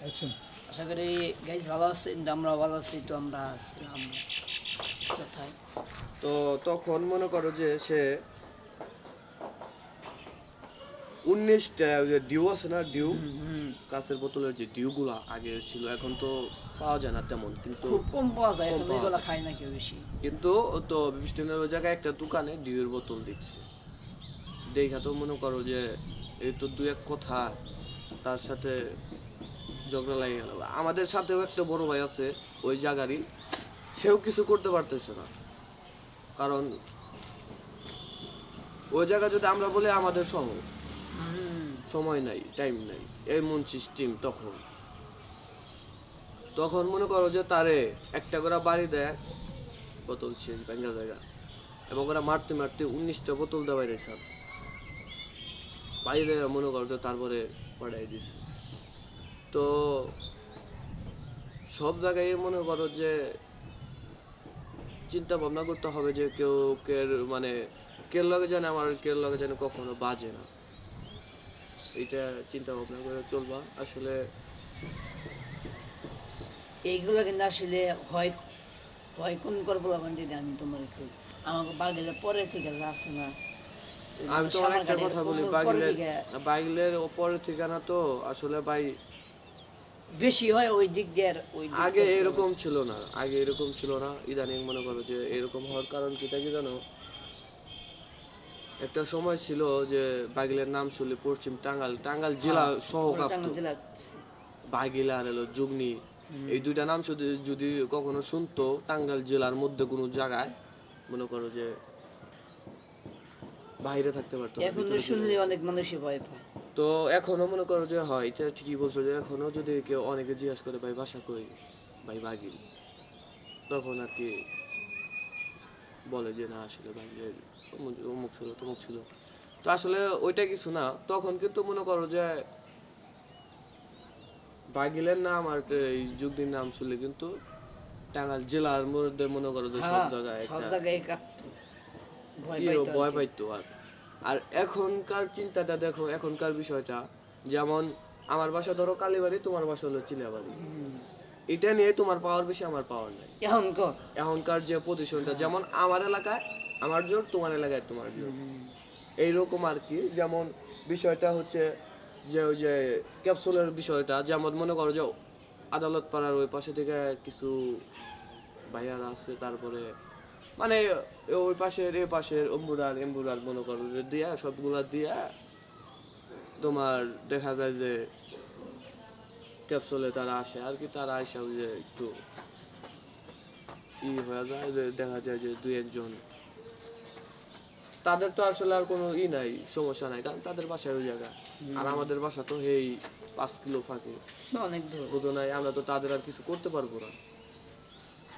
আশা করি গাইজ ভালো আছেন আমরা ভালো আছি তো আমরা ছিলাম কোথায়? তো তখন মনে করো যে সে উনিশটা ওই যে ডিউ আছে না ডিউ বোতলের যে ডিউগুলা আগে ছিল এখন তো পাওয়া যায় না তেমন কিন্তু খুব কম পাওয়া যায় এখন এগুলো। খায় না কেউ বেশি? কিন্তু তো বিষ্ণুনের ওই জায়গায় একটা দোকানে ডিউর বোতল দেখছি দেখা তো মনে করো যে এই তো দু এক কথা তার সাথে ঝগড়া লাগে গেল। আমাদের সাথেও একটা বড় ভাই আছে, ওই জায়গারই সেও কিছু করতে পারতেছে না। কারণ ওই জায়গা যদি আমরা বলি আমাদের হুম। সময় নাই টাইম নাই এমন সিস্টেম তখন। তখন মনে করো যে তারে একটা করে বাড়ি দেয়, বোতল শেষ ব্যাঙ্গা জায়গা এবং ওরা মারতে মারতে উনিশটা বোতল দেওয়াই রেখে বাইরে মনে করো তারপরে পড়াই দিছে তো সব জায়গায় মনে করো যে চিন্তা ভাবনা করতে হবে যে কেউ কে মানে কের লগে জানে আমার কের লগে জানে কখনো বাজে না। এটা চিন্তা ভাবনা করে চলবা। আসলে এইগুলো কিন্তু আসলে হয় হয় কোন করব লাগান যদি আমি তোমার একটু আমাকে বাগেলে পরে যা আছে না আমি তোমার একটা কথা বলি বাগিলের বাগিলের ওপরের ঠিকানা তো আসলে ভাই বেশি হয় ওই দিক দিয়ে ওই আগে এরকম ছিল না আগে এরকম ছিল না। ইদানিং মনে করো যে এরকম হওয়ার কারণ কি তা কি জানো? একটা সময় ছিল যে বাগিলের নাম শুনলে পশ্চিম টাঙ্গাল টাঙ্গাল জেলা সহ বাগিল আর হলো যুগনি এই দুইটা নাম শুধু যদি কখনো শুনতো টাঙ্গাইল জেলার মধ্যে কোনো জায়গায় মনে করো যে বাইরে থাকতে পারতো এখন শুনলে অনেক মানুষই ভয় পায়। তো এখনও মনে করো যে হয় এটা ঠিকই বলছো যে এখনও যদি কেউ অনেকে জিজ্ঞাসা করে ভাই বাসা কই? ভাই বাগিল তখন আর কি বলে যে না আসলে বাগিলের অমুক- ছিল তমুক ছিল। তো আসলে ওইটা কিছু না। তখন কিন্তু মনে করো যে বাগিলের নাম আর এই যুগদিন নাম শুনলে কিন্তু টাঙ্গাল জেলার মধ্যে মনে করো যে সব হ্যাঁ, জায়গায় সব একটা জায়গায় ভয় পাইতো আর। আর এখনকার চিন্তাটা দেখো এখনকার বিষয়টা। যেমন আমার বাসা ধরো কালীবাড়ি তোমার বাসা হলো চিলাবাড়ি। এটা নিয়ে তোমার পাওয়ার বেশি আমার পাওয়ার নাই। এখন কর এখনকার যে পজিশনটা যেমন আমার এলাকায় আমার জোর তোমার এলাকায় তোমার জোর। এইরকম আর কি যেমন বিষয়টা হচ্ছে যে ওই যে ক্যাপসুলের বিষয়টা যেমন মনে করো যে আদালত পাড়ার ওই পাশে থেকে কিছু ভাইয়ারা আছে তারপরে মানে ওই পাশের এ পাশের অম্বুরার এম্বুরার মনে করো যে দিয়া সবগুলা দিয়া তোমার দেখা যায় যে ক্যাপসুলে তারা আসে। আর কি তারা আসে যে একটু ই হয়ে যায় যে দেখা যায় যে দুই একজন। তাদের তো আসলে আর কোনো ই নাই সমস্যা নাই কারণ তাদের বাসায় ওই জায়গা। আর আমাদের বাসা তো এই পাঁচ কিলো ফাঁকে। অনেক দূর। বুঝো নাই আমরা তো তাদের আর কিছু করতে পারব না।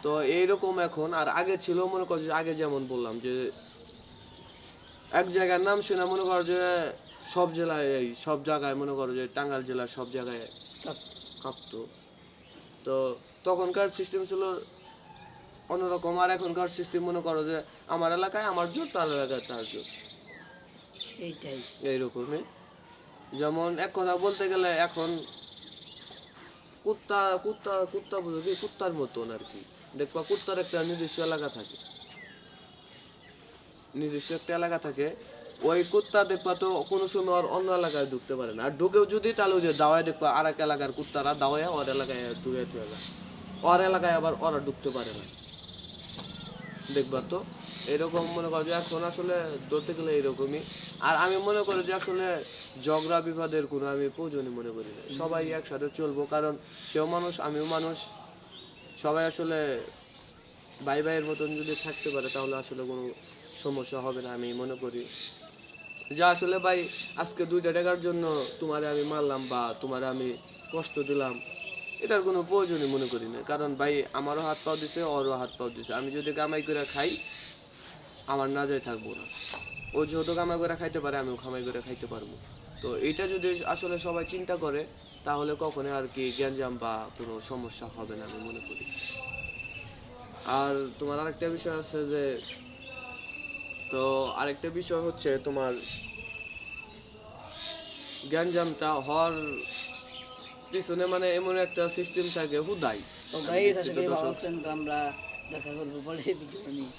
তো এইরকম এখন আর আগে ছিল মনে করো যে আগে যেমন বললাম যে এক জায়গার নাম শুনে মনে করো যে সব জেলায় এই সব জায়গায় মনে করো যে টাঙ্গাইল জেলার সব জায়গায়। কাঁপতো। তো তখনকার সিস্টেম ছিল অন্যরকম আর এখনকার সিস্টেম মনে করো যে আমার এলাকায় আমার জোর তার এলাকায় তার জোর এইটাই। এইরকমই। যেমন এক কথা বলতে গেলে এখন কুত্তা কুত্তা কুত্তা বুঝো কি? কুত্তার মতন আর কি। দেখবা কুত্তার একটা নিজস্ব এলাকা থাকে। নিজস্ব একটা এলাকা থাকে। ওই কুত্তা দেখবা তো কোনো সময় আর অন্য এলাকায় ঢুকতে পারে না। আর ঢুকেও যদি, তাহলে যে দাওয়ায় দেখবা আর এক এলাকার কুত্তারা দাওয়ায় ওর এলাকায় ঢুকে যায়। ওর এলাকায় আবার ওরা ঢুকতে পারে না। দেখবা তো, এরকম মনে করো যে এখন আসলে ধরতে গেলে এরকমই। আর আমি মনে করি যে আসলে ঝগড়া বিবাদের কোনো আমি প্রয়োজনই মনে করি না। সবাই একসাথে চলবো, কারণ সেও মানুষ, আমিও মানুষ। সবাই আসলে ভাই ভাইয়ের মতন যদি থাকতে পারে, তাহলে আসলে কোনো সমস্যা হবে না, আমি মনে করি। যা আসলে ভাই, আজকে দুইটা টাকার জন্য তোমারে আমি মারলাম বা তোমারে আমি কষ্ট দিলাম, এটার কোনো প্রয়োজনই মনে করি না। কারণ ভাই, আমারও হাত পাও দিছে, ওরও হাত পাও দিছে। আমি যদি কামাই করে খাই, আমার না যাই থাকব না। ও যেহেতু কামাই করে খাইতে পারে, আমিও কামাই করে খাইতে পারব। তো এটা যদি আসলে সবাই চিন্তা করে তাহলে কখনো আর কি গ্যাঞ্জাম বা কোনো সমস্যা হবে না আমি মনে করি। আর তোমার আরেকটা বিষয় আছে যে তো আরেকটা বিষয় হচ্ছে তোমার গ্যাঞ্জামটা হওয়ার পিছনে মানে এমন একটা সিস্টেম থাকে হুদাই। তো গাইস আশা ভালো আমরা দেখা করব পরে ভিডিও নিয়ে